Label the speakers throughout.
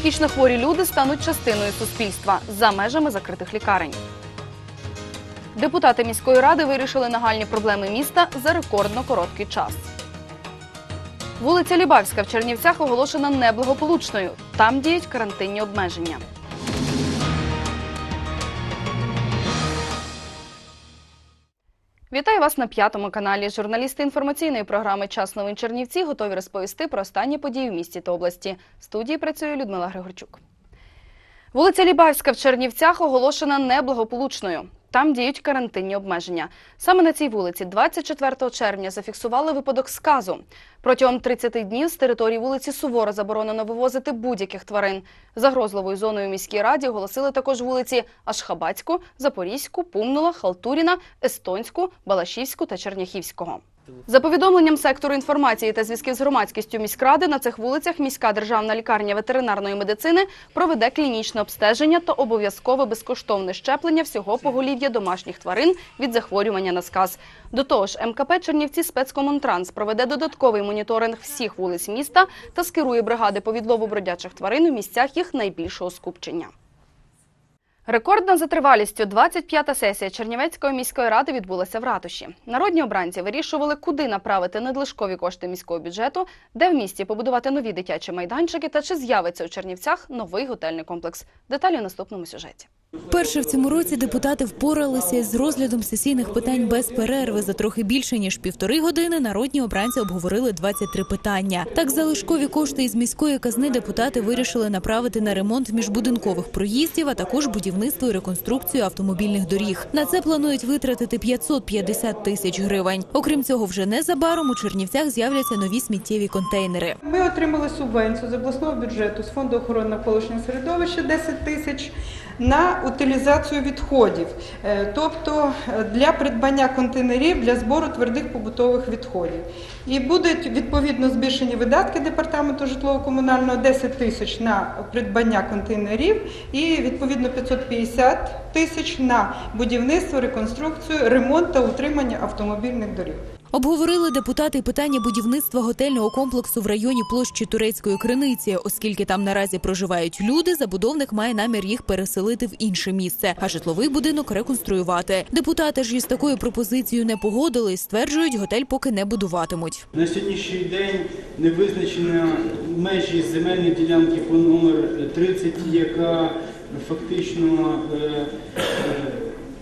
Speaker 1: Психічно хворі люди стануть частиною суспільства за межами закритих лікарень. Депутати міської ради вирішили нагальні проблеми міста за рекордно короткий час. Вулиця Лібавська в Чернівцях оголошена неблагополучною. Там діють карантинні обмеження. Вітаю вас на п'ятому каналі. Журналісти інформаційної програми Час новин Чернівці готові розповісти про останні події в місті та області. В студії працює Людмила Григорчук. Вулиця Лібавська в Чернівцях оголошена неблагополучною. Там діють карантинні обмеження. Саме на цій вулиці 24 червня зафіксували випадок сказу. Протягом 30 днів з території вулиці суворо заборонено вивозити будь-яких тварин. Загрозливою зоною міській раді оголосили також вулиці Ашхабадську, Запорізьку, Пумнула, Халтуріна, Естонську, Балашівську та Черняхівського. За повідомленням сектору інформації та зв'язків з громадськістю міськради, на цих вулицях міська державна лікарня ветеринарної медицини проведе клінічне обстеження та обов'язкове безкоштовне щеплення всього поголів'я домашніх тварин від захворювання на сказ. До того ж, МКП Чернівці спецкомунтранс проведе додатковий моніторинг всіх вулиць міста та скерує бригади по відлову бродячих тварин у місцях їх найбільшого скупчення. Рекордна за тривалістю 25-та сесія Чернівецької міської ради відбулася в ратуші. Народні обранці вирішували, куди направити надлишкові кошти міського бюджету, де в місті побудувати нові дитячі майданчики та чи з'явиться у Чернівцях новий готельний комплекс. Деталі в наступному сюжеті.
Speaker 2: Вперше в цьому році депутати впоралися з розглядом сесійних питань без перерви. За трохи більше ніж півтори години народні обранці обговорили 23 питання. Так, залишкові кошти із міської казни депутати вирішили направити на ремонт міжбудинкових проїздів, а також будівництво і реконструкцію автомобільних доріг. На це планують витратити 550 тисяч гривень. Окрім цього, вже незабаром у Чернівцях з'являться нові сміттєві контейнери.
Speaker 3: Ми отримали субвенцію з обласного бюджету з фонду охорони навколишнього середовища 10 тисяч на утилізацію відходів, Е, тобто е, для придбання контейнерів для збору твердих побутових відходів. І будуть відповідно збільшені видатки департаменту житлово-комунального 10 тисяч на придбання контейнерів і відповідно 550 тисяч на будівництво, реконструкцію, ремонт та утримання автомобільних доріг.
Speaker 2: Обговорили депутати питання будівництва готельного комплексу в районі площі Турецької криниці, оскільки там наразі проживають люди. Забудовник має намір їх переселити в інше місце, а житловий будинок реконструювати. Депутати ж із такою пропозицією не погодились. Стверджують, готель поки не будуватимуть.
Speaker 4: На сьогоднішній день не визначено межі земельної ділянки по номер 30, яка фактично е,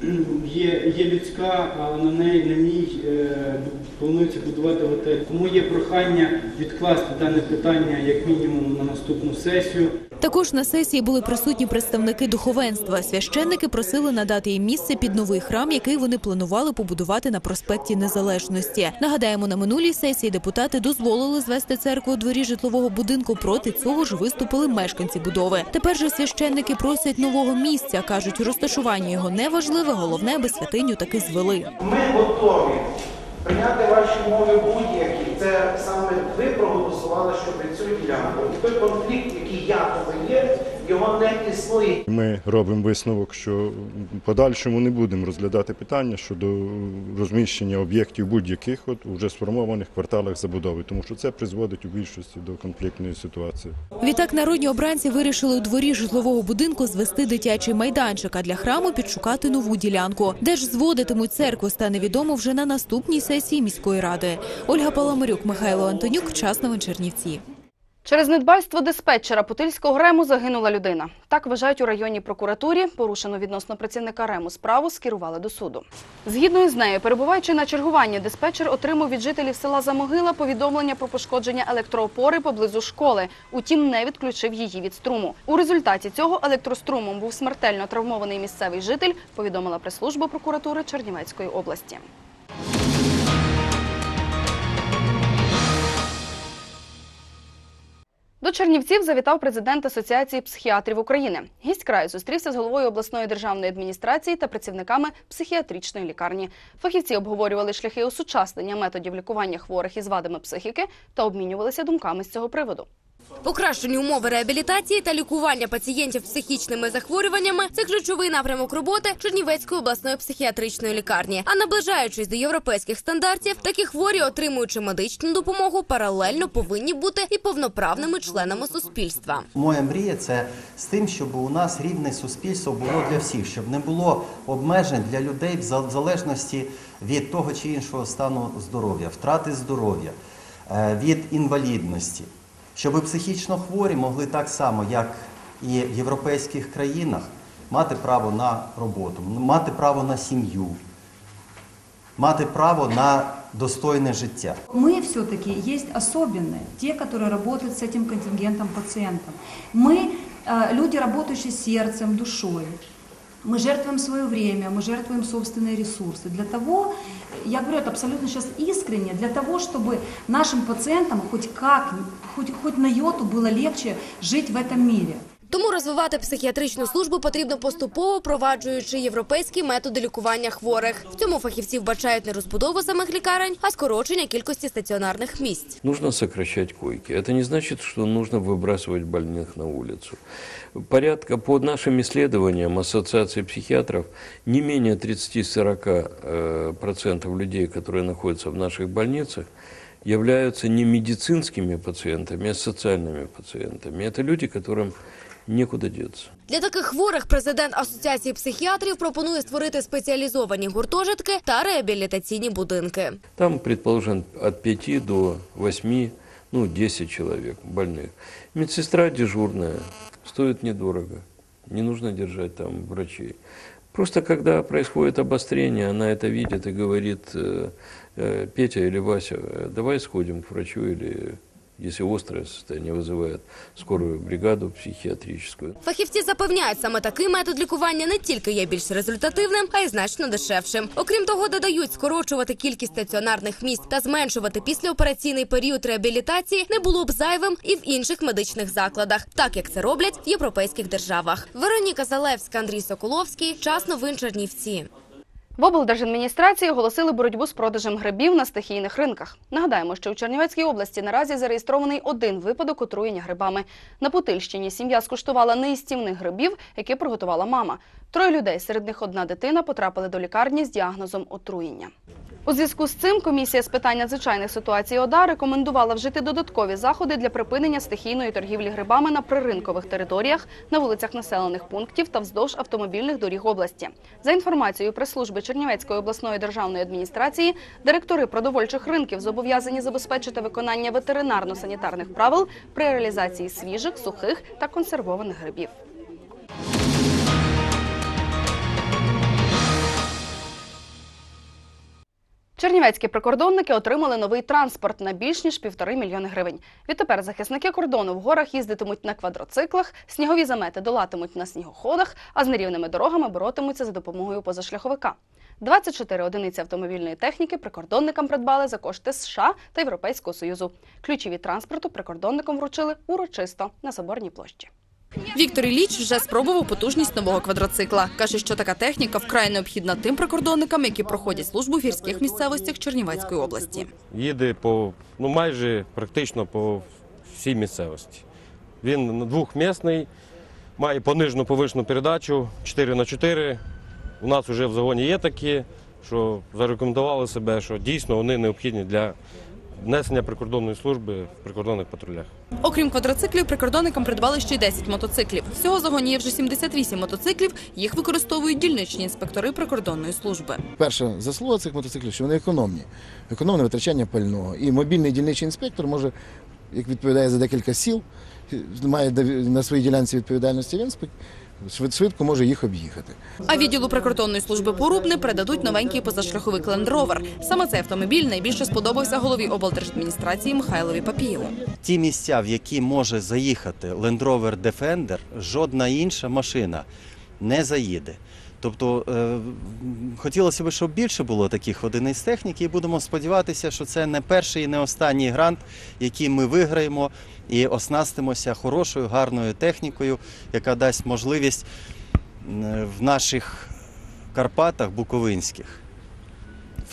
Speaker 4: е, є, є людська, а на неї на ній е, планується будувати готель. Тому є прохання відкласти дане питання як мінімум на наступну сесію.
Speaker 2: Також на сесії були присутні представники духовенства. Священники просили надати їм місце під новий храм, який вони планували побудувати на проспекті Незалежності. Нагадаємо, на минулій сесії депутати дозволили звести церкву у дворі житлового будинку. Проти цього ж виступили мешканці будови. Тепер же священники просять нового місця. кажуть, розташування його не важливе, головне, аби святиню таки звели.
Speaker 5: Ми готові прийняти ваші умови будь-які. Це саме ви проголосували, щоб цю ділянку. І той конфлікт, який є, його не існує.
Speaker 6: Ми робимо висновок, що в подальшому не будемо розглядати питання щодо розміщення об'єктів будь-яких от у вже сформованих кварталах забудови, тому що це призводить у більшості до конфліктної ситуації.
Speaker 2: Відтак народні обранці вирішили у дворі житлового будинку звести дитячий майданчик, а для храму підшукати нову ділянку. Де ж зводитимуть церкву, стане відомо вже на наступній сесії міської ради. Ольга Паламарюк, Михайло Антонюк, час новин Чернівці.
Speaker 1: Через недбальство диспетчера Путильського рему загинула людина. Так вважають у районній прокуратурі. Порушену відносно працівника рему справу скерували до суду. Згідно із нею, перебуваючи на чергуванні, диспетчер отримав від жителів села Замогила повідомлення про пошкодження електроопори поблизу школи. Утім, не відключив її від струму. У результаті цього електрострумом був смертельно травмований місцевий житель. Повідомила прес-служба прокуратури Чернівецької області. До Чернівців завітав президент Асоціації психіатрів України. Гість краю зустрівся з головою обласної державної адміністрації та працівниками психіатричної лікарні. Фахівці обговорювали шляхи осучаснення методів лікування хворих із вадами психіки та обмінювалися думками з цього приводу.
Speaker 7: Покращені умови реабілітації та лікування пацієнтів психічними захворюваннями це ключовий напрямок роботи Чернівецької обласної психіатричної лікарні. А наближаючись до європейських стандартів, такі хворі, отримуючи медичну допомогу, паралельно повинні бути і повноправними членами суспільства.
Speaker 8: Моя мрія це з тим, щоб у нас рівне суспільство було для всіх, щоб не було обмежень для людей в залежності від того чи іншого стану здоров'я, втрати здоров'я, е, від інвалідності, щоб психічно хворі могли так само, як і в європейських країнах, мати право на роботу, мати право на сім'ю, мати право на достойне життя.
Speaker 9: Мы все-таки есть особенные, те, которые работают с этим контингентом пациентов. Мы э, люди, работающие сердцем, душой. Мы жертвуем свое время, мы жертвуем собственные ресурсы для того, я говорю это абсолютно сейчас искренне, для того, чтобы нашим пациентам хоть как, хоть, хоть на йоту было легче жить в этом мире.
Speaker 7: Тому розвивати психіатричну службу потрібно поступово впроваджуючи європейські методи лікування хворих. В цьому фахівці вбачають не розбудову самих лікарень, а скорочення кількості стаціонарних місць.
Speaker 10: Нужно сокращать койки. Это не значит, что нужно выбрасывать больных на улицу. Порядка, по нашим исследованиям Ассоциации психиатров, не менее 30-40% э, процентов людей, которые находятся в наших больницах, являются не медицинскими пациентами, а социальными пациентами. Это люди, которым некуда деться.
Speaker 7: Для таких хворих президент Асоціації психіатрів пропонує створити спеціалізовані гуртожитки та реабілітаційні будинки.
Speaker 10: Там, предположим, от 5 до 8, ну, 10 человек больных. Медсестра дежурная, стоит недорого. Не нужно держать там врачей. Просто когда происходит обострение, она это видит и говорит, э, э, Петя или Вася, э, давай сходим к врачу или если острое состояние вызывает скорую бригаду психиатрическую.
Speaker 7: Фахівці запевняють, саме такий метод лікування не тільки є більш результативним, а й значно дешевшим. Окрім того, додають скорочувати кількість стаціонарних місць та зменшувати післяопераційний період реабілітації не було б зайвим і в інших медичних закладах, так як це роблять в європейських державах. Вероніка Залевська, Андрій Соколовський. Час новин Чернівці.
Speaker 1: В облдержадміністрації оголосили боротьбу з продажем грибів на стихійних ринках. Нагадаємо, що у Чернівецькій області наразі зареєстрований один випадок отруєння грибами. На Путильщині сім'я скуштувала неїстівних грибів, які приготувала мама. Троє людей, серед них одна дитина, потрапили до лікарні з діагнозом отруєння. У зв'язку з цим комісія з питань надзвичайних ситуацій ОДА рекомендувала вжити додаткові заходи для припинення стихійної торгівлі грибами на приринкових територіях, на вулицях населених пунктів та вздовж автомобільних доріг області. За інформацією прес-служби Чернівецької обласної державної адміністрації, директори продовольчих ринків зобов'язані забезпечити виконання ветеринарно-санітарних правил при реалізації свіжих, сухих та консервованих грибів. Чернівецькі прикордонники отримали новий транспорт на більш ніж півтори мільйони гривень. Відтепер захисники кордону в горах їздитимуть на квадроциклах, снігові замети долатимуть на снігоходах, а з нерівними дорогами боротимуться за допомогою позашляховика. 24 одиниці автомобільної техніки прикордонникам придбали за кошти США та Європейського Союзу. Ключі від транспорту прикордонникам вручили урочисто на Соборній площі. Віктор Іліч вже спробував потужність нового квадроцикла. Каже, що така техніка вкрай необхідна тим прикордонникам, які проходять службу в гірських місцевостях Чернівецької області.
Speaker 11: їде по ну майже практично по всій місцевості. Він двохмісний, має понижену повишену передачу 4 на 4 У нас вже в загоні є такі, що зарекомендували себе, що дійсно вони необхідні для несення прикордонної служби в прикордонних патрулях.
Speaker 1: Окрім квадроциклів, прикордонникам придбали ще й 10 мотоциклів. Всього загоні є вже 78 мотоциклів. Їх використовують дільничні інспектори прикордонної служби.
Speaker 12: Перша заслуга цих мотоциклів, що вони економні, економне витрачання пального. І мобільний дільничий інспектор може, як відповідає за декілька сіл, має на своїй ділянці відповідальності, він швидко може їх об'їхати.
Speaker 1: А відділу прикордонної служби Порубни передадуть новенький позашляховик лендровер. Саме цей автомобіль найбільше сподобався голові облдержадміністрації Михайлові Папієву.
Speaker 8: Ті місця, в які може заїхати лендровер Rover Defender, жодна інша машина не заїде. Тобто е, хотілося б, щоб більше було таких одиниць техніки, і будемо сподіватися, що це не перший і не останній грант, який ми виграємо і оснастимося хорошою, гарною технікою, яка дасть можливість в наших Карпатах Буковинських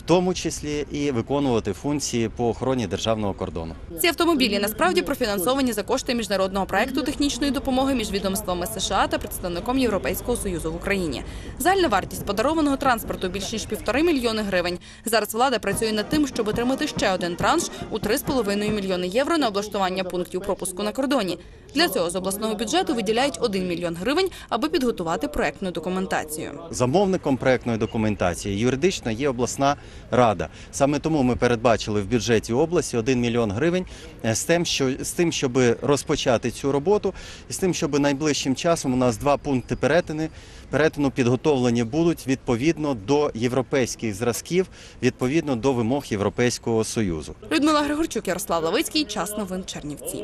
Speaker 8: тому числі і виконувати функції по охороні державного кордону.
Speaker 1: Ці автомобілі насправді профінансовані за кошти міжнародного проекту технічної допомоги між відомствами США та представником Європейського союзу в Україні. Загальна вартість подарованого транспорту більш ніж півтори мільйони гривень. Зараз влада працює над тим, щоб отримати ще один транш у 3,5 мільйони євро на облаштування пунктів пропуску на кордоні. Для цього з обласного бюджету виділяють 1 мільйон гривень, аби підготувати проектну документацію.
Speaker 8: Замовником проектної документації юридично є обласна рада. Саме тому ми передбачили в бюджеті області 1 мільйон гривень е, з тим, що з тим, щоб розпочати цю роботу, і з тим, щоб найближчим часом у нас два пункти перетини перетину підготовлені будуть відповідно до європейських зразків, відповідно до вимог Європейського союзу.
Speaker 1: Людмила Григорчук, Ярослав Лавицький. Час новин Чернівці.